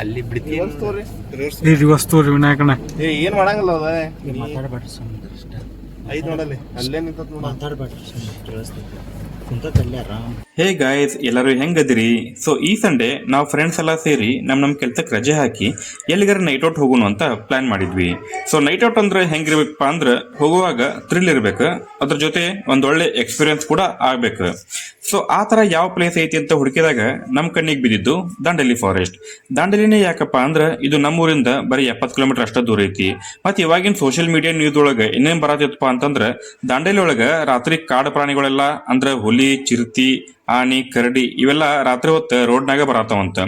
ಅಲ್ಲಿ ಬಿಡ್ತೀವಿ ರಿವರ್ಸ್ ತೋರಿ ರಿವರ್ಸ್ ಈ ರಿವರ್ಸ್ ತೋರಿ ವಿನಾಯಕನ ಏ ಏನ್ ಮಾಡಂಗಿಲ್ಲ ಅದ ಮಾತಾಡಬೇಡ್ರಿ ಸುಮ್ಮನೆ ಅಷ್ಟ. ಐತ್ ನೋಡಲ್ಲಿ ಅಲ್ಲೇ ನಿಂತತ್ ನೋಡ. ಮಾತಾಡಬೇಡ್ರಿ ಸುಮ್ಮನೆ ಹೇ ಗಾಯ್ಸ್ ಎಲ್ಲರೂ ಹೆಂಗದಿರಿ? ಸೊ ಈ ಸಂಡೇ ನಾವು ಫ್ರೆಂಡ್ಸ್ ಎಲ್ಲ ಸೇರಿ ನಮ್ ನಮ್ ಕೆಲ್ಸಕ್ ರಜೆ ಹಾಕಿ ಎಲ್ಲಿಗಾರ ನೈಟ್ ಔಟ್ ಹೋಗೋಣ ಅಂತ ಪ್ಲಾನ್ ಮಾಡಿದ್ವಿ. ಸೊ ನೈಟ್ ಔಟ್ ಅಂದ್ರೆ ಹೆಂಗಿರ್ಬೇಕಪ್ಪ ಅಂದ್ರೆ ಹೋಗುವಾಗ ಥ್ರಿಲ್ ಇರ್ಬೇಕು. ಅದ್ರ ಜೊತೆ ಒಂದೊಳ್ಳೆ ಎಕ್ಸ್ಪೀರಿಯನ್ಸ್ ಕೂಡ ಆಗ್ಬೇಕು. ಸೊ ಆ ತರ ಯಾವ ಪ್ಲೇಸ್ ಐತಿ ಅಂತ ಹುಡುಕಿದಾಗ ನಮ್ಮ ಕಣ್ಣಿಗೆ ಬಿದ್ದಿದ್ದು ದಾಂಡೇಲಿ ಫಾರೆಸ್ಟ್ ದಾಂಡೇಲಿನೇ ಯಾಕಪ್ಪ ಅಂದ್ರೆ ಇದು ನಮ್ಮೂರಿಂದ ಬರೀ ಎಪ್ಪತ್ತು ಕಿಲೋಮೀಟರ್ ಅಷ್ಟ ದೂರ ಐತಿ. ಮತ್ತೆ ಇವಾಗಿನ ಸೋಷಿಯಲ್ ಮೀಡಿಯಾ ನ್ಯೂಸ್ ಒಳಗೆ ಇನ್ನೇನ್ ಬರತ್ತಪ್ಪ ಅಂತಂದ್ರೆ ದಾಂಡೇಲಿ ಒಳಗ ರಾತ್ರಿ ಕಾಡು ಪ್ರಾಣಿಗಳೆಲ್ಲ ಅಂದ್ರೆ ಹುಲಿ, ಚಿರತಿ ಆನಿ ಕರಡಿ ಇವೆಲ್ಲ ರಾತ್ರಿ ಹೊತ್ತು ರೋಡ್ನಾಗ ಬರತ್ತವಂತ.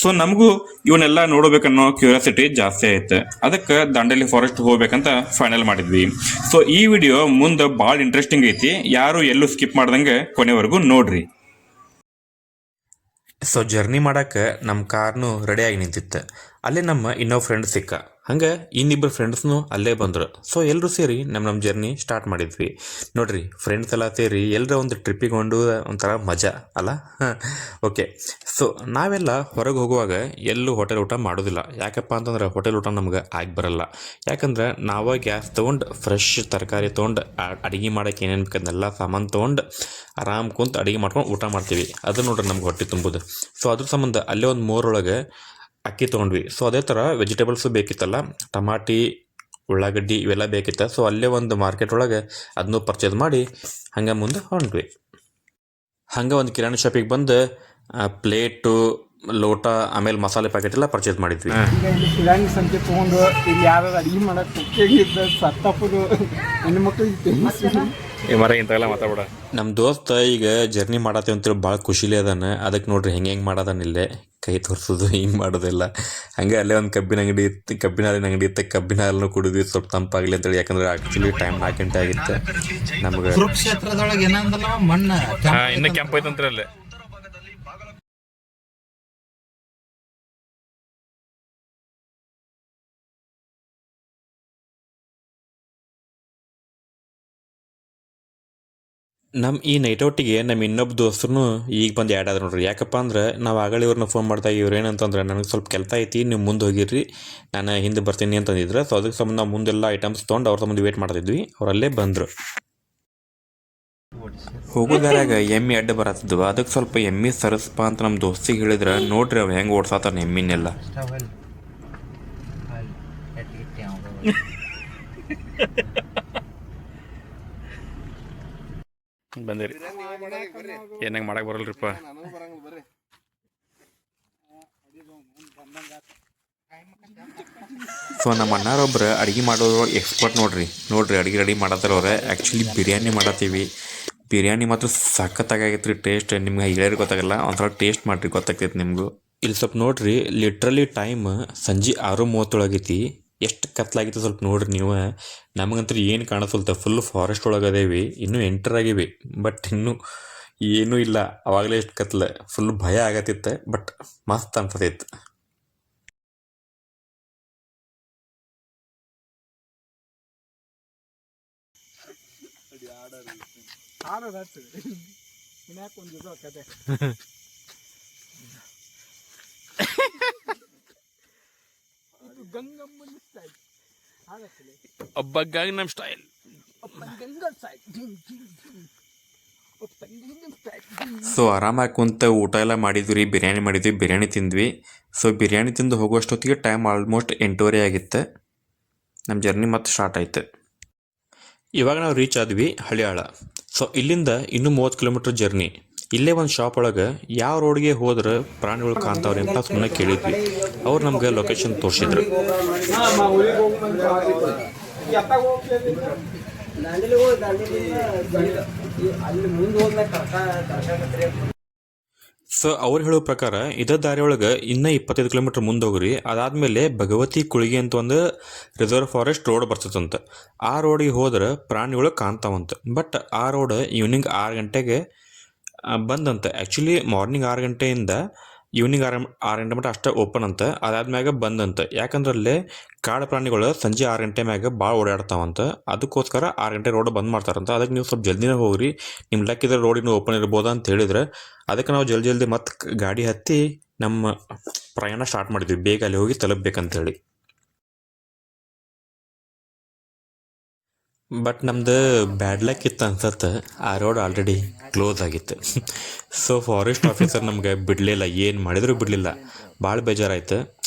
ಸೊ ನಮಗೂ ಇವನ್ನೆಲ್ಲ ನೋಡ್ಬೇಕನ್ನೋ ಕ್ಯೂರಿಯಾಸಿಟಿ ಜಾಸ್ತಿ ಆಯ್ತು. ಅದಕ್ಕೆ ದಾಂಡೇಲಿ ಫಾರೆಸ್ಟ್ ಹೋಗ್ಬೇಕಂತ ಫೈನಲ್ ಮಾಡಿದ್ವಿ. ಸೊ ಈ ವಿಡಿಯೋ ಮುಂದೆ ಭಾಳ ಇಂಟ್ರೆಸ್ಟಿಂಗ್ ಐತಿ. ಯಾರು ಎಲ್ಲೂ ಸ್ಕಿಪ್ ಮಾಡ್ದಂಗೆ ಕೊನೆವರೆಗೂ ನೋಡ್ರಿ. ಸೊ ಜರ್ನಿ ಮಾಡಕ್ಕೆ ನಮ್ಮ ಕಾರ್ನು ರೆಡಿಯಾಗಿ ನಿಂತಿತ್ತು. ಅಲ್ಲಿ ನಮ್ಮ ಇನ್ನೊಬ್ಬ ಫ್ರೆಂಡ್ ಸಿಕ್ಕ. ಹಂಗೆ ಇನ್ನಿಬ್ಬರು ಫ್ರೆಂಡ್ಸ್ನು ಅಲ್ಲೇ ಬಂದರು. ಸೊ ಎಲ್ಲರೂ ಸೇರಿ ನಮ್ಮ ನಮ್ಮ ಜರ್ನಿ ಸ್ಟಾರ್ಟ್ ಮಾಡಿದ್ವಿ. ನೋಡ್ರಿ ಫ್ರೆಂಡ್ಸ್ ಎಲ್ಲ ಸೇರಿ ಎಲ್ಲರ ಒಂದು ಟ್ರಿಪ್ಪಿಗೆ ಒಂದು ಒಂಥರ ಮಜಾ, ಅಲ್ಲ? ಓಕೆ ಸೊ ನಾವೆಲ್ಲ ಹೊರಗೆ ಹೋಗುವಾಗ ಎಲ್ಲೂ ಹೋಟೆಲ್ ಊಟ ಮಾಡೋದಿಲ್ಲ. ಯಾಕಪ್ಪ ಅಂತಂದ್ರೆ ಹೋಟೆಲ್ ಊಟ ನಮ್ಗೆ ಆಗಿ ಬರಲ್ಲ. ಯಾಕಂದ್ರೆ ನಾವೇ ಗ್ಯಾಸ್ ತೊಗೊಂಡು ಫ್ರೆಶ್ ತರಕಾರಿ ತೊಗೊಂಡು ಅಡುಗೆ ಮಾಡೋಕ್ಕೆ ಏನೇನು ಬೇಕಂದೆಲ್ಲ ಸಾಮಾನು ತೊಗೊಂಡು, ಆರಾಮ್ ಕುಂತು ಅಡುಗೆ ಮಾಡ್ಕೊಂಡು ಊಟ ಮಾಡ್ತೀವಿ. ಅದು ನೋಡ್ರಿ ನಮ್ಗೆ ಹೊಟ್ಟೆ ತುಂಬೋದು ಸೊ ಅದ್ರ ಸಂಬಂಧ ಅಲ್ಲೇ ಒಂದು ಮೂರೊಳಗೆ ಅಕ್ಕಿ ತೊಗೊಂಡ್ವಿ. ಸೊ ಅದೇ ಥರ ವೆಜಿಟೇಬಲ್ಸು ಬೇಕಿತ್ತಲ್ಲ ಟಮಾಟಿ ಉಳ್ಳಾಗಡ್ಡಿ ಇವೆಲ್ಲ ಬೇಕಿತ್ತು. ಸೊ ಅಲ್ಲೇ ಒಂದು ಮಾರ್ಕೆಟ್ ಒಳಗೆ ಅದನ್ನು ಪರ್ಚೇಸ್ ಮಾಡಿ ಹಂಗೆ ಮುಂದೆ ಹೊಂಟ್ವಿ. ಹಂಗೆ ಒಂದು ಕಿರಾಣಿ ಶಾಪಿಗೆ ಬಂದು ಪ್ಲೇಟು ಲೋಟ ಆಮೇಲೆ ಮಸಾಲೆ ಪ್ಯಾಕೆಟ್ ಎಲ್ಲ ಪರ್ಚೇಸ್ ಮಾಡಿದ್ವಿ. ಈಗ ಇಲ್ಲಿ ಕಿರಾಣಿ ಸಂತೆ ತಗೊಂಡು ಇಲ್ಲಿ ಯಾರು ಅಡಿಗೆ ಮಾಡೋಕ್ಕೆ ಸತ್ತಪ್ಪದು ಹೆಣ್ಣು ಮಕ್ಳಿಗೆ ಮರ ಇಂಥವೆಲ್ಲ ಮಾತಾಡಬೇಡ. ನಮ್ಮ ದೋಸ್ತ ಈಗ ಜರ್ನಿ ಮಾಡತ್ತೀವಿ ಅಂತೇಳಿ ಭಾಳ ಖುಷಿಲಿ ಅದಾನ. ಅದಕ್ಕೆ ನೋಡ್ರಿ ಹೆಂಗೆ ಹೆಂಗ್ ಮಾಡದಾನ ಇಲ್ಲೇ. ಕೈ ತೋರಿಸೋದು ಹಿಂಗೆ ಮಾಡೋದಿಲ್ಲ. ಹಂಗೆ ಅಲ್ಲೇ ಒಂದು ಕಬ್ಬಿನ ಅಂಗಡಿ ಇತ್ತು ಕಬ್ಬಿನ ಹಾಲಿನ ಅಂಗಡಿ ಇತ್ತು. ಕಬ್ಬಿನ ಹಾಲನ್ನು ಕುಡಿದ್ವಿ ಸ್ವಲ್ಪ ತಂಪಾಗಲಿ ಅಂತೇಳಿ. ಯಾಕಂದ್ರೆ ಆಕ್ಚುಲಿ ಟೈಮ್ ನಾಲ್ಕು ಗಂಟೆ ಆಗಿತ್ತು. ನಮ್ಗೆ ಕುರುಕ್ಷೇತ್ರದೊಳಗೆ ಏನಂದಲ್ಲ ಮಣ್ಣ. ಇನ್ನು ಕೆಂಪ್ ಐತಂತ್ರಿ ಅಲ್ಲೇ. ನಮ್ಮ ಈ ನೈಟ್ ಔಟಿಗೆ ನಮ್ಮ ಇನ್ನೊಬ್ಬ ದೋಸ್ತರು ಈಗ ಬಂದು ಆ್ಯಡ್ ಆದ್ರು ನೋಡ್ರಿ. ಯಾಕಪ್ಪ ಅಂದ್ರೆ ನಾವು ಆಗಲೇ ಇವ್ರನ್ನ ಫೋನ್ ಮಾಡ್ತಾ ಇವ್ರು ಏನಂತಂದ್ರೆ ನನಗೆ ಸ್ವಲ್ಪ ಕೆಲಸ ಐತಿ ನೀವು ಮುಂದೆ ಹೋಗಿರ್ರಿ. ನಾನು ಹಿಂದೆ ಬರ್ತೀನಿ ಅಂತಂದಿದ್ರೆ ಸೊ ಅದಕ್ಕೆ ಸಂಬಂಧ ನಾವು ಮುಂದೆಲ್ಲ ಐಟಮ್ಸ್ ತೊಗೊಂಡು ಅವ್ರ ಸಂಬಂಧ ವೇಟ್ ಮಾಡ್ತಿದ್ವಿ. ಅವರಲ್ಲೇ ಬಂದರು. ಹೋಗೋದಾರಾಗ ಎಮ್ಮೆ ಅಡ್ಡ ಬರತ್ತಿದ್ವು. ಅದಕ್ಕೆ ಸ್ವಲ್ಪ ಎಮ್ಮೆ ಸರಸ್ಪ ಅಂತ ನಮ್ಮ ದೋಸ್ತಿಗೆ ಹೇಳಿದ್ರೆ ನೋಡ್ರಿ ಅವ್ರು ಹೆಂಗೆ ಓಡ್ಸಾತಾನ ಎಮ್ಮಿನೆಲ್ಲ. ಬಂದಿರಿ. ಏನಂಗೆ ಮಾಡಕ್ಕೆ ಬರಲ್ರಿಪ್ಪ. ನನಗೂ ಬರಂಗಿಲ್ಲ ಬರ್ರಿ. ಸೊ ನಮ್ಮ ಅಣ್ಣಾರೊಬ್ರು ಅಡುಗೆ ಮಾಡೋರು ಎಕ್ಸ್ಪರ್ಟ್ ನೋಡ್ರಿ. ನೋಡ್ರಿ ಅಡುಗೆ ರೆಡಿ ಮಾಡತ್ತಾರ ಅವ್ರೆ. ಆ್ಯಕ್ಚುಲಿ ಬಿರಿಯಾನಿ ಮಾಡತ್ತೀವಿ. ಬಿರಿಯಾನಿ ಮಾತ್ರ ಸಖತ್ತಾಗೈತೆ ರೀ ಟೇಸ್ಟ್ ನಿಮ್ಗೆ ಹೇಳಿರ ಗೊತ್ತಾಗಲ್ಲ ಒಂಥರ ಟೇಸ್ಟ್ ಮಾಡಿರಿ ಗೊತ್ತಾಗ್ತೈತಿ ನಿಮಗೂ. ಇಲ್ಲಿ ಸ್ವಲ್ಪ ನೋಡ್ರಿ ಲಿಟ್ರಲಿ ಟೈಮ್ ಸಂಜೆ ಆರು ಮೂವತ್ತೊಳಗೈತಿ. ಎಷ್ಟು ಕತ್ಲಾಗಿತ್ತು ಸ್ವಲ್ಪ ನೋಡ್ರಿ ನೀವು. ನಮಗಂತೂ ಏನು ಕಾಣಿಸ್ವಲ್ತ ಫುಲ್ ಫಾರೆಸ್ಟ್ ಒಳಗೆ ಅದೇವಿ ಇನ್ನೂ ಎಂಟರ್ ಆಗಿವಿ ಬಟ್ ಇನ್ನೂ ಏನೂ ಇಲ್ಲ. ಅವಾಗಲೇ ಎಷ್ಟು ಕತ್ಲ ಫುಲ್ ಭಯ ಆಗತ್ತಿತ್ತು ಬಟ್ ಮಸ್ತ್ ಅನ್ಸತೈತೆ ಆಡೋದು ಹಚ್ಚಿದ್ರಿ ವಿನಾಯಕ್ ಒಂದು ಗಂಗಮ್ಮನ ಸ್ಟೈಲ್ ಆಗತ್ತಿಲ್ಲ ಸ್ಟೈಲ್ ಗಂಗಾ ಸೊ ಆರಾಮಾಗಿ ಕುಂತ ಊಟ ಎಲ್ಲ ಮಾಡಿದ್ವಿ ರೀ ಬಿರಿಯಾನಿ ಮಾಡಿದ್ವಿ ಬಿರಿಯಾನಿ ತಿಂದ್ವಿ. ಸೊ ಬಿರಿಯಾನಿ ತಿಂದು ಹೋಗುವಷ್ಟೊತ್ತಿಗೆ ಟೈಮ್ ಆಲ್ಮೋಸ್ಟ್ ಎಂಟೂವರೆ ಆಗಿತ್ತು. ನಮ್ಮ ಜರ್ನಿ ಮತ್ತೆ ಸ್ಟಾರ್ಟ್ ಆಯ್ತು. ಇವಾಗ ನಾವು ರೀಚ್ ಆದ್ವಿ ಹಳಿಯಾಳ. ಸೊ ಇಲ್ಲಿಂದ ಇನ್ನೂ ಮೂವತ್ತು ಕಿಲೋಮೀಟ್ರ್ ಜರ್ನಿ ಇಲ್ಲೇ ಒಂದು ಶಾಪ್ ಒಳಗೆ ಯಾವ ರೋಡ್ಗೆ ಹೋದ್ರೆ ಪ್ರಾಣಿಗಳು ಕಾಣ್ತಾವ್ರಿ ಅಂತ ಸುಮ್ಮನೆ ಕೇಳಿದ್ವಿ. ಅವ್ರು ನಮ್ಗೆ ಲೊಕೇಶನ್ ತೋರಿಸಿದ್ರು. ಸೊ ಅವ್ರು ಹೇಳೋ ಪ್ರಕಾರ ಇದೇ ದಾರಿ ಒಳಗೆ ಇನ್ನೂ ಇಪ್ಪತ್ತೈದು ಕಿಲೋಮೀಟ್ರ್ ಮುಂದೆ ಹೋಗ್ರಿ. ಅದಾದಮೇಲೆ ಭಗವತಿ ಕುಳಿಗೆ ಅಂತ ಒಂದು ರಿಸರ್ವ್ ಫಾರೆಸ್ಟ್ ರೋಡ್ ಬರ್ತದಂತೆ. ಆ ರೋಡಿಗೆ ಹೋದ್ರೆ ಪ್ರಾಣಿಗಳು ಕಾಣ್ತಾವಂತ. ಬಟ್ ಆ ರೋಡ್ ಈವ್ನಿಂಗ್ ಆರು ಗಂಟೆಗೆ ಬಂದಂತೆ. ಆ್ಯಕ್ಚುಲಿ ಮಾರ್ನಿಂಗ್ ಆರು ಗಂಟೆಯಿಂದ ಈವ್ನಿಂಗ್ ಆರು ಆರು ಗಂಟೆ ಮಟ್ಟ ಅಷ್ಟೇ ಓಪನ್ ಅಂತ. ಅದಾದ್ಮ್ಯಾಗ ಬಂದಂತೆ. ಯಾಕಂದ್ರೆ ಅಲ್ಲಿ ಕಾಡು ಪ್ರಾಣಿಗಳು ಸಂಜೆ ಆರು ಗಂಟೆ ಮ್ಯಾಗ ಭಾಳ ಓಡಾಡ್ತಾವಂತ. ಅದಕ್ಕೋಸ್ಕರ ಆರು ಗಂಟೆ ರೋಡ್ ಬಂದ್ ಮಾಡ್ತಾರಂತ. ಅದಕ್ಕೆ ನೀವು ಸ್ವಲ್ಪ ಜಲ್ದಿನೇ ಹೋಗ್ರಿ. ನಿಮ್ಮ ಲೆಕ್ಕಿದ್ರೆ ರೋಡ್ ಇನ್ನೂ ಓಪನ್ ಇರ್ಬೋದಾ ಅಂತ ಹೇಳಿದ್ರೆ, ಅದಕ್ಕೆ ನಾವು ಜಲ್ದಿ ಜಲ್ದಿ ಮತ್ತೆ ಗಾಡಿ ಹತ್ತಿ ನಮ್ಮ ಪ್ರಯಾಣ ಸ್ಟಾರ್ಟ್ ಮಾಡಿದ್ವಿ. ಬೇಗ ಅಲ್ಲಿ ಹೋಗಿ ತಲುಪಬೇಕಂತೇಳಿ. ಬಟ್ ನಮ್ದು ಬ್ಯಾಡ್ ಲಕ್ ಇತ್ತು ಅನ್ಸತ್ತೆ. ಆ ರೋಡ್ ಆಲ್ರೆಡಿ ಕ್ಲೋಸ್ ಆಗಿತ್ತು. ಸೊ ಫಾರೆಸ್ಟ್ ಆಫೀಸರ್ ನಮ್ಗೆ ಬಿಡಲಿಲ್ಲ. ಏನು ಮಾಡಿದರೂ ಬಿಡಲಿಲ್ಲ. ಭಾಳ ಬೇಜಾರಾಯ್ತು.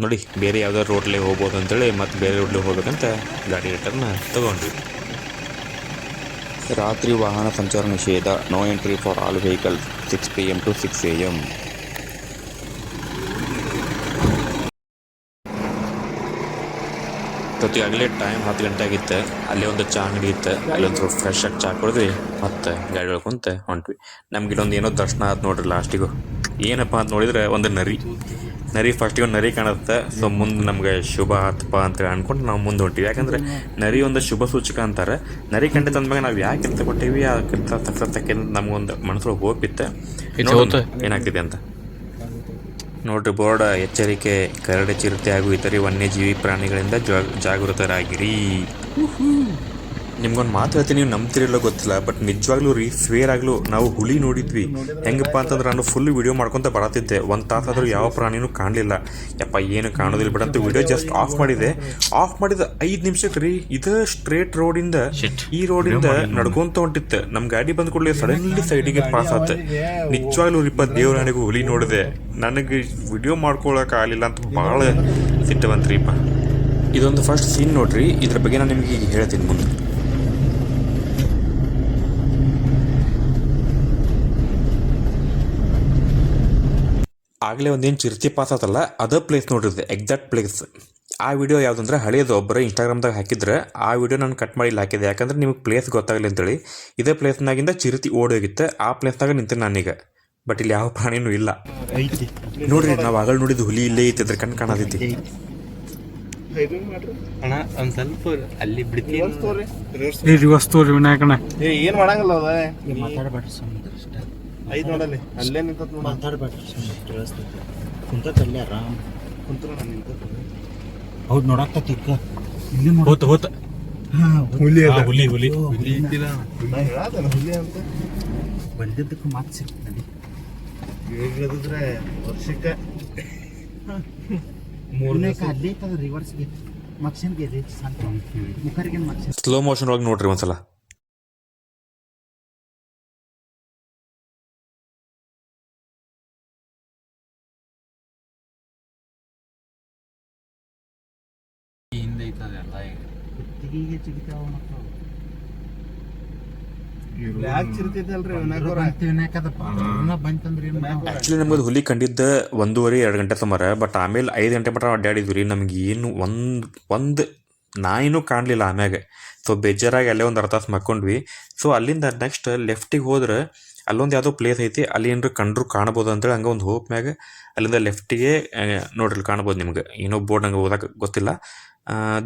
ನೋಡಿ, ಬೇರೆ ಯಾವ್ದಾದ್ರು ರೋಡ್ಲೇ ಹೋಗ್ಬೋದು ಅಂತೇಳಿ ಮತ್ತೆ ಬೇರೆ ರೋಡ್ಲೇ ಹೋಗ್ಬೇಕಂತ ಗಾಡಿ ರಿಟರ್ನ್ ತಗೊಂಡ್ವಿ. ರಾತ್ರಿ ವಾಹನ ಸಂಚಾರ ನಿಷೇಧ. No entry for all vehicle six P M to six A M ಪ್ರತಿಯಾಗಲೇ time ಹತ್ತು ಗಂಟೆ ಆಗಿತ್ತು ಅಲ್ಲಿ ಒಂದು ಚಾ ಅಂಗಡಿ ಇತ್ತು. ಅಲ್ಲಿ ಒಂದು ಸ್ವಲ್ಪ ಫ್ರೆಶ್ ಆಗಿ ಚಾ ಕುಡಿದ್ವಿ. ಮತ್ತೆ ಗಾಡಿ ಒಳಗೆ ಹೊಂಟ್ವಿ. ನಮ್ಗೆ ಇಲ್ಲೊಂದು ಏನೋ ದರ್ಶನ ಆಯ್ತು ನೋಡ್ರಿ ಲಾಸ್ಟಿಗೂ ಏನಪ್ಪ ಅಂತ ನೋಡಿದ್ರೆ ಒಂದು ನರಿ. ನರಿ ಫಸ್ಟಿಗೆ ಒಂದು ನರಿ ಕಾಣುತ್ತೆ. ಸೊ ಮುಂದೆ ನಮ್ಗೆ ಶುಭ ಆತಪ್ಪ ಅಂತ ಅನ್ಕೊಂಡು ನಾವು ಮುಂದೆ ಹೊಂಟಿವಿ. ಯಾಕಂದ್ರೆ ನರಿ ಒಂದು ಶುಭ ಸೂಚಕ ಅಂತಾರೆ. ನರಿ ಕಂಡೆ ತಂದ ಮೇಲೆ ನಾವು ಯಾಕೆ ಕೆಲಸ ಕೊಟ್ಟೀವಿ ಆ ಕೆಲಸ ತಕ್ಕ ನಮ್ಗೊಂದು ಮನಸ್ಸು ಹೋಗಿತ್ತೆ ಏನಾಗ್ತಿದೆ ಅಂತ. ನೋಡ್ರಿ ಬೋರ್ಡ್ ಎಚ್ಚರಿಕೆ ಕರಡು ಚಿರತೆ ಹಾಗೂ ಇತರೆ ವನ್ಯಜೀವಿ ಪ್ರಾಣಿಗಳಿಂದ ಜಾಗೃತರಾಗಿರಿ. ನಿಮ್ಗೊಂದು ಮಾತು ಹೇಳ್ತೀನಿ ನೀವು ನಂಬ್ತಿರಲ್ಲ ಗೊತ್ತಿಲ್ಲ ಬಟ್ ನಿಜವಾಗ್ಲೂ ರೀ ಸ್ವೇರ್ ಆಗ್ಲೂ ನಾವು ಹುಲಿ ನೋಡಿದ್ವಿ. ಹೆಂಗಪ್ಪ ಅಂತಂದ್ರೆ ನಾನು ಫುಲ್ ವಿಡಿಯೋ ಮಾಡ್ಕೊಂತ ಬರತ್ತಿದ್ದೆ. ಒಂದು ತಾಸಾದ್ರೂ ಯಾವ ಪ್ರಾಣಿನೂ ಕಾಣಲಿಲ್ಲ. ಯಪ್ಪ ಏನು ಕಾಣೋದಿಲ್ಲ ಬಿಡ ಅಂತ ವಿಡಿಯೋ ಜಸ್ಟ್ ಆಫ್ ಮಾಡಿದೆ. ಆಫ್ ಮಾಡಿದ ಐದು ನಿಮಿಷಕ್ಕೆ ರೀ ಇದು ಸ್ಟ್ರೇಟ್ ರೋಡಿಂದ ಈ ರೋಡಿಂದ ನಡ್ಕೊಂತ ಹೊಂಟಿತ್ತು ನಮ್ಮ ಗಾಡಿ ಬಂದ ಕೂಡಲೇ ಸಡನ್ಲಿ ಸೈಡಿಗೆ ಪಾಸ್ ಆತ. ನಿಜವಾಗ್ಲೂ ರೀಪ ನನಗೂ ಹುಲಿ ನೋಡಿದೆ. ನನಗೆ ವಿಡಿಯೋ ಮಾಡ್ಕೊಳಕ್ ಆಗಲಿಲ್ಲ ಅಂತ ಭಾಳ ಸಿಟ್ಟು ಬಂತ್ರಿಪ್ಪ ಇದೊಂದು ಫಸ್ಟ್ ಸೀನ್ ನೋಡ್ರಿ. ಇದ್ರ ಬಗ್ಗೆ ನಾನು ನಿಮಗೆ ಈಗ ಹೇಳ್ತೀನಿ ಮುಂದೆ. ಆಗಲೇ ಒಂದೇನು ಚಿರ್ತಿ ಪಾಸ್ ಆತಲ್ಲ ಅದೇ ಪ್ಲೇಸ್ ನೋಡಿರ್ದೆ ಎಕ್ಸಾಕ್ಟ್ ಪ್ಲೇಸ್ ಆ ವಿಡಿಯೋ ಯಾವುದಂದ್ರೆ ಹಳೆಯದು ಒಬ್ಬರು ಇನ್ಸ್ಟಾಗ್ರಾಮ್ದಾಗ ಹಾಕಿದ್ರೆ ಆ ವಿಡಿಯೋ ನಾನು ಕಟ್ ಮಾಡಿ ಇಲ್ಲಿ ಹಾಕಿದೆ. ಯಾಕಂದ್ರೆ ನಿಮಗೆ ಪ್ಲೇಸ್ ಗೊತ್ತಾಗಲಿ ಅಂತೇಳಿ. ಇದೇ ಪ್ಲೇಸ್ನಾಗಿಂದ ಚಿರತಿ ಓಡೋಗಿತ್ತೆ. ಆ ಪ್ಲೇಸ್ನಾಗ ನಿಂತೆ ನಾನೀಗ. ಬಟ್ ಇಲ್ಲಿ ಯಾವ ಪ್ರಾಣಿನೂ ಇಲ್ಲ. ನೋಡ್ರಿ ನಾವು ಆಗಲ್ ನೋಡಿದ್ದು ಹುಲಿ ಇಲ್ಲೇ ಐತಿ ಅದ್ರ ಕಣ್ ಕಾಣತೈತಿ. ಅಣ್ಣ ಒಂದ್ ಸ್ವಲ್ಪ ಅಲ್ಲಿ ಬಿಡ್ತೀನಿ. ರಿವರ್ಸ್ ತೋರಿ ವಿನಾಯಕಣ್ಣ. ಏನ್ ಮಾಡಂಗಿಲ್ಲ ಅದ? ಮಾತಾಡಬೇಡ್ರಿ ಐದ್ ನೋಡಲ್ಲಿ. ಅಲ್ಲೇ ನಿಂತತ್ ನೋಡ. ಮಾತಾಡಬೇಡ್ರಿ ಕೇಳಿಸ್ತೈತಿ ಕುಂತ ಕಲ್ಯ ಆರಾಮ್. ಕುಂತ್ರ ನಾನು ನಿಂತ ಹೌದು ನೋಡಾಕ್ತತಿ ಈಗ. ಇಲ್ಲಿ ನೋಡ. ಹೋತ ಹೋತ. ಹುಲಿ ಅದ. ಹುಲಿ ಹುಲಿ. ನಾ ಹೇಳಾದನ ಹುಲಿ ಅಂತ. ಬಂದಿದ್ದಕ್ಕೆ ಮಾತು ಸಿಗ್ತದೆ ಹೇಳಿದ್ರೆ ವರ್ಷಕ್ಕೆ ಮೂರನೇ ಅಲ್ಲೇ ಐತದ ರಿವರ್ಸ್ಗೆ ಮಕ್ಷನ್ಗೆ ಇದೆ ಸಂತ ಮುಖರಿಗೆ ಮಕ್ಷನ್ ಸ್ಲೋ ಮೋಷನ್ ಒಳಗೆ ನೋಡ್ರಿ ಒಂದ್ಸಲ. ಕುತ್ತಿಗೆಗೆ ಚಿಗಿತಾವ ಮಕ್ಕಳು ನಮ್ಗೆ ಹುಲಿ ಕಂಡಿದ್ದ ಒಂದೂವರೆ ಎರಡು ಗಂಟೆ ಸುಮಾರು ಬಟ್ ಆಮೇಲೆ ಐದು ಗಂಟೆ ಮಟ್ಟ ಅಡ್ಡಾಡಿದ್ವಿ ರೀ. ನಮ್ಗೆ ಏನು ಒಂದು ಒಂದು ನಾಯಿನೂ ಕಾಣಲಿಲ್ಲ ಆಮ್ಯಾಗ. ಸೊ ಬೇಜಾರಾಗಿ ಅಲ್ಲೇ ಒಂದು ಅರ್ಧ ತಾಸು ಮಕ್ಕೊಂಡ್ವಿ. ಸೊ ಅಲ್ಲಿಂದ ನೆಕ್ಸ್ಟ್ ಲೆಫ್ಟಿಗೆ ಹೋದ್ರೆ ಅಲ್ಲೊಂದು ಯಾವುದೋ ಪ್ಲೇಸ್ ಐತಿ ಅಲ್ಲಿ ಏನಾರು ಕಂಡ್ರು ಕಾಣ್ಬೋದು ಅಂತೇಳಿ ಹಂಗೆ ಒಂದು ಹೋಪ್ ಮ್ಯಾಗ ಅಲ್ಲಿಂದ ಲೆಫ್ಟಿಗೆ ನೋಡ್ರಿ ಕಾಣ್ಬೋದು ನಿಮ್ಗೆ. ಏನೋ ಬೋರ್ಡ್ ಹಂಗೆ ಓದಕ್ಕೆ ಗೊತ್ತಿಲ್ಲ.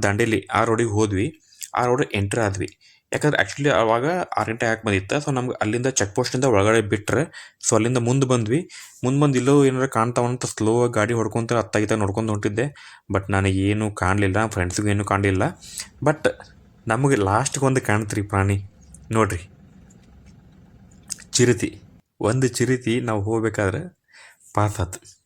ದಾಂಡೇಲಿ ಆ ರೋಡಿಗೆ ಹೋದ್ವಿ. ಆ ರೋಡಿಗೆ ಎಂಟ್ರ್ ಆದ್ವಿ. ಯಾಕಂದ್ರೆ ಆ್ಯಕ್ಚುಲಿ ಅವಾಗ ಆರು ಗಂಟೆ ಹಾಕಿ ಬಂದಿತ್ತು. ಸೊ ನಮ್ಗೆ ಅಲ್ಲಿಂದ ಚೆಕ್ ಪೋಸ್ಟಿಂದ ಒಳಗಡೆ ಬಿಟ್ಟರೆ ಸೊ ಅಲ್ಲಿಂದ ಮುಂದೆ ಬಂದ್ವಿ. ಮುಂದೆ ಬಂದು ಇಲ್ಲೋ ಏನಾರು ಕಾಣ್ತಾವಂತ ಸ್ಲೋ ಆಗಿ ಗಾಡಿ ಹೊಡ್ಕೊಂತ ಅತ್ತಾಗಿತ್ತ ನೋಡ್ಕೊಂಡು ಹೊಂಟಿದ್ದೆ. ಬಟ್ ನನಗೆ ಏನು ಕಾಣಲಿಲ್ಲ ಫ್ರೆಂಡ್ಸ್ಗೂ ಏನೂ ಕಾಣಲಿಲ್ಲ. ಬಟ್ ನಮಗೆ ಲಾಸ್ಟ್ಗೆ ಒಂದು ಕಾಣ್ತ್ರಿ ಪ್ರಾಣಿ. ನೋಡ್ರಿ. ಚಿರತಿ. ಒಂದು ಚಿರತಿ ನಾವು ಹೋಗ್ಬೇಕಾದ್ರೆ ಪಾಸ್ ಆತು.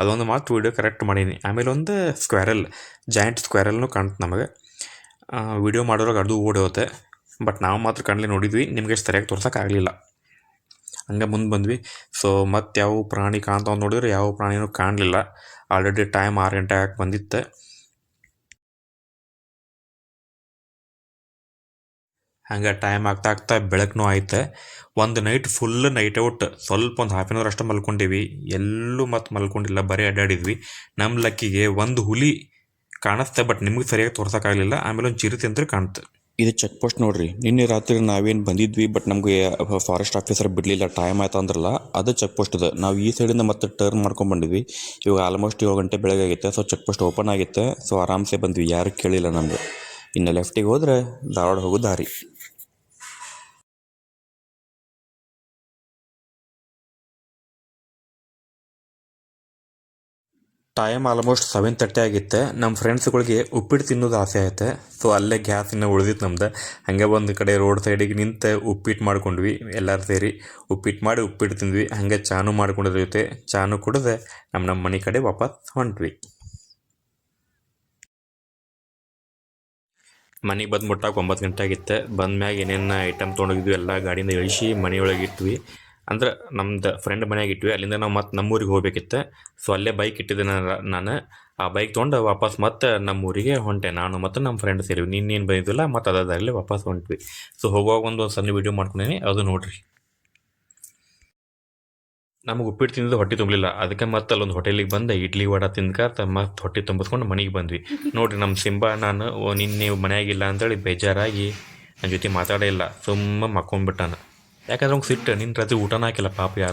ಅದೊಂದು ಮಾತು ವಿಡಿಯೋ ಕರೆಕ್ಟ್ ಮಾಡೀನಿ. ಆಮೇಲೆ ಒಂದು ಸ್ಕ್ವೇರಲ್ ಜಾಯಿಂಟ್ ಸ್ಕ್ವೇರಲ್ನು ಕಾಣ್ತು ನಮಗೆ. ವಿಡಿಯೋ ಮಾಡೋರಾಗ ಅದು ಓಡಿ ಹೋಗುತ್ತೆ. ಬಟ್ ನಾವು ಮಾತ್ರ ಕಣ್ಲಿ ನೋಡಿದ್ವಿ, ನಿಮಗೆ ಸರಿಯಾಗಿ ಸರಿಯಾಗಿ ತೋರ್ಸೋಕ್ಕಾಗಲಿಲ್ಲ ಹಂಗೆ ಮುಂದೆ ಬಂದ್ವಿ. ಸೊ ಮತ್ತೆ ಯಾವ ಪ್ರಾಣಿ ಕಾಣ್ತಾವ ನೋಡಿದ್ರೆ ಯಾವ ಪ್ರಾಣಿನೂ ಕಾಣಲಿಲ್ಲ. ಆಲ್ರೆಡಿ ಟೈಮ್ ಆರು ಗಂಟೆ ಹಾಕಿ ಬಂದಿತ್ತು. ಹಂಗೆ ಟೈಮ್ ಆಗ್ತಾ ಆಗ್ತಾ ಬೆಳಕನೂ ಆಯ್ತು. ಒಂದು ನೈಟ್ ಫುಲ್ ನೈಟ್ ಔಟ್ ಸ್ವಲ್ಪ ಒಂದು ಹಾಫ್ ಆನ್ ಅವರ್ ಅಷ್ಟು ಮಲ್ಕೊಂಡಿವಿ. ಎಲ್ಲೂ ಮತ್ತೆ ಮಲ್ಕೊಂಡಿಲ್ಲ, ಬರೀ ಅಡ್ಡಾಡಿದ್ವಿ ನಮ್ಮ ಲಕ್ಕಿಗೆ ಒಂದು ಹುಲಿ ಕಾಣಿಸ್ತೆ ಬಟ್ ನಿಮಗೆ ಸರಿಯಾಗಿ ತೋರ್ಸೋಕ್ಕಾಗಲಿಲ್ಲ. ಆಮೇಲೆ ಒಂದು ಚಿರತೆ ಅಂತ ಕಾಣ್ತು. ಇದು ಚೆಕ್ ಪೋಸ್ಟ್ ನೋಡ್ರಿ. ನಿನ್ನೆ ರಾತ್ರಿ ನಾವೇನು ಬಂದಿದ್ವಿ ಬಟ್ ನಮಗೆ ಫಾರೆಸ್ಟ್ ಆಫೀಸರ್ ಬಿಡಲಿಲ್ಲ ಟೈಮ್ ಆಯ್ತು ಅಂದ್ರಲ್ಲ, ಅದು ಚೆಕ್ ಪೋಸ್ಟ್ ಅದು ನಾವು ಈ ಸೈಡಿಂದ ಮತ್ತೆ ಟರ್ನ್ ಮಾಡ್ಕೊಂಡು ಬಂದಿದ್ವಿ ಇವಾಗ ಆಲ್ಮೋಸ್ಟ್ ಏಳು ಗಂಟೆ ಬೆಳಗ್ಗೆ ಆಗೈತೆ ಸೊ ಚೆಕ್ ಪೋಸ್ಟ್ ಓಪನ್ ಆಗಿತ್ತು ಸೊ ಆರಾಮ್ಸೆ ಬಂದ್ವಿ, ಯಾರು ಕೇಳಿಲ್ಲ ನಮಗೆ. ಇನ್ನು ಲೆಫ್ಟಿಗೆ ಹೋದರೆ ಧಾರವಾಡ ಹೋಗೋ ದಾರಿ. ಟೈಮ್ ಆಲ್ಮೋಸ್ಟ್ ಸೆವೆನ್ ತರ್ಟಿ ಆಗಿತ್ತು. ನಮ್ಮ ಫ್ರೆಂಡ್ಸ್ಗಳಿಗೆ ಉಪ್ಪಿಟ್ಟು ತಿನ್ನೋದು ಆಸೆ ಆಯ್ತು. ಸೊ ಅಲ್ಲೇ ಗ್ಯಾಸ್ ಇನ್ನೂ ಉಳಿದಿತ್ತು ನಮ್ದು. ಹಾಗೆ ಒಂದು ಕಡೆ ರೋಡ್ ಸೈಡಿಗೆ ನಿಂತು ಉಪ್ಪಿಟ್ಟು ಮಾಡ್ಕೊಂಡ್ವಿ ಎಲ್ಲರೂ ಸೇರಿ. ಉಪ್ಪಿಟ್ಟು ಮಾಡಿ ಉಪ್ಪಿಟ್ಟು ತಿಂದ್ವಿ. ಹಾಗೆ ಚಾನು ಮಾಡ್ಕೊಂಡಿದ್ರ ಜೊತೆ ಚಾನು ಕುಡಿದೆ ನಮ್ಮ ನಮ್ಮ ಮನೆ ಕಡೆ ವಾಪಸ್ ಹೊಂಟ್ವಿ. ಮನೆಗೆ ಬಂದು ಮುಟ್ಟಾಗ ಒಂಬತ್ತು ಗಂಟೆ ಆಗಿತ್ತು. ಬಂದ ಮ್ಯಾಗ ಏನೇನು ಐಟಮ್ ತೊಗೊಂಡೋಗಿದ್ವಿ ಎಲ್ಲ ಗಾಡಿಯಿಂದ ಇಳಿಸಿ ಮನೆಯೊಳಗೆ ಇಟ್ವಿ. ಅಂದ್ರೆ ನಮ್ದು ಫ್ರೆಂಡ್ ಮನೆಯಾಗ ಇಟ್ವಿ. ಅಲ್ಲಿಂದ ನಾವು ಮತ್ತೆ ನಮ್ಮೂರಿಗೆ ಹೋಗ್ಬೇಕಿತ್ತು. ಸೊ ಅಲ್ಲೇ ಬೈಕ್ ಇಟ್ಟಿದ್ದೆ ನಾನು. ಆ ಬೈಕ್ ತೊಗೊಂಡು ವಾಪಸ್ ಮತ್ತೆ ನಮ್ಮೂರಿಗೆ ಹೊಂಟೆ. ನಾನು ಮತ್ತು ನಮ್ಮ ಫ್ರೆಂಡ್ ಸೇರಿವಿ ನಿನ್ನೇನು ಬಂದಿದ್ದಿಲ್ಲ, ಮತ್ತು ಅದಾದಾಗಲೇ ವಾಪಸ್ ಹೊಂಟ್ವಿ. ಸೊ ಹೋಗುವಾಗ ಒಂದು ಸಣ್ಣ ವೀಡಿಯೋ ಮಾಡ್ಕೊಂಡಿನಿ. ಅದು ನೋಡ್ರಿ. ನಮಗೆ ಉಪ್ಪಿಟ್ಟು ತಿಂದಿದ್ದು ಹೊಟ್ಟೆ ತುಂಬಲಿಲ್ಲ. ಅದಕ್ಕೆ ಮತ್ತೆ ಅಲ್ಲೊಂದು ಹೋಟೆಲಿಗೆ ಬಂದೆ, ಇಡ್ಲಿ ವಡ ತಿಂದ್ಕಾತ ಮತ್ತೆ ಹೊಟ್ಟೆ ತುಂಬಿಸ್ಕೊಂಡು ಮನೆಗೆ ಬಂದ್ವಿ. ನೋಡ್ರಿ ನಮ್ಮ ಸಿಂಬಾ ನಾನು ನಿನ್ನೆ ಮನೆಯಾಗಿಲ್ಲ ಅಂತೇಳಿ ಬೇಜಾರಾಗಿ ನನ್ನ ಜೊತೆ ಮಾತಾಡೇ ಇಲ್ಲ. ಸುಮ್ಮ ಮಕ್ಕೊಂಡ್ಬಿಟ್ಟಾನ ಯಾಕಂದ್ರೆ ಅವ್ನು ಸಿಟ್ಟು ನಿನ್ನ ರಾತ್ರಿ ಊಟನ ಹಾಕಿಲ್ಲ ಪಾಪ ಯಾರು.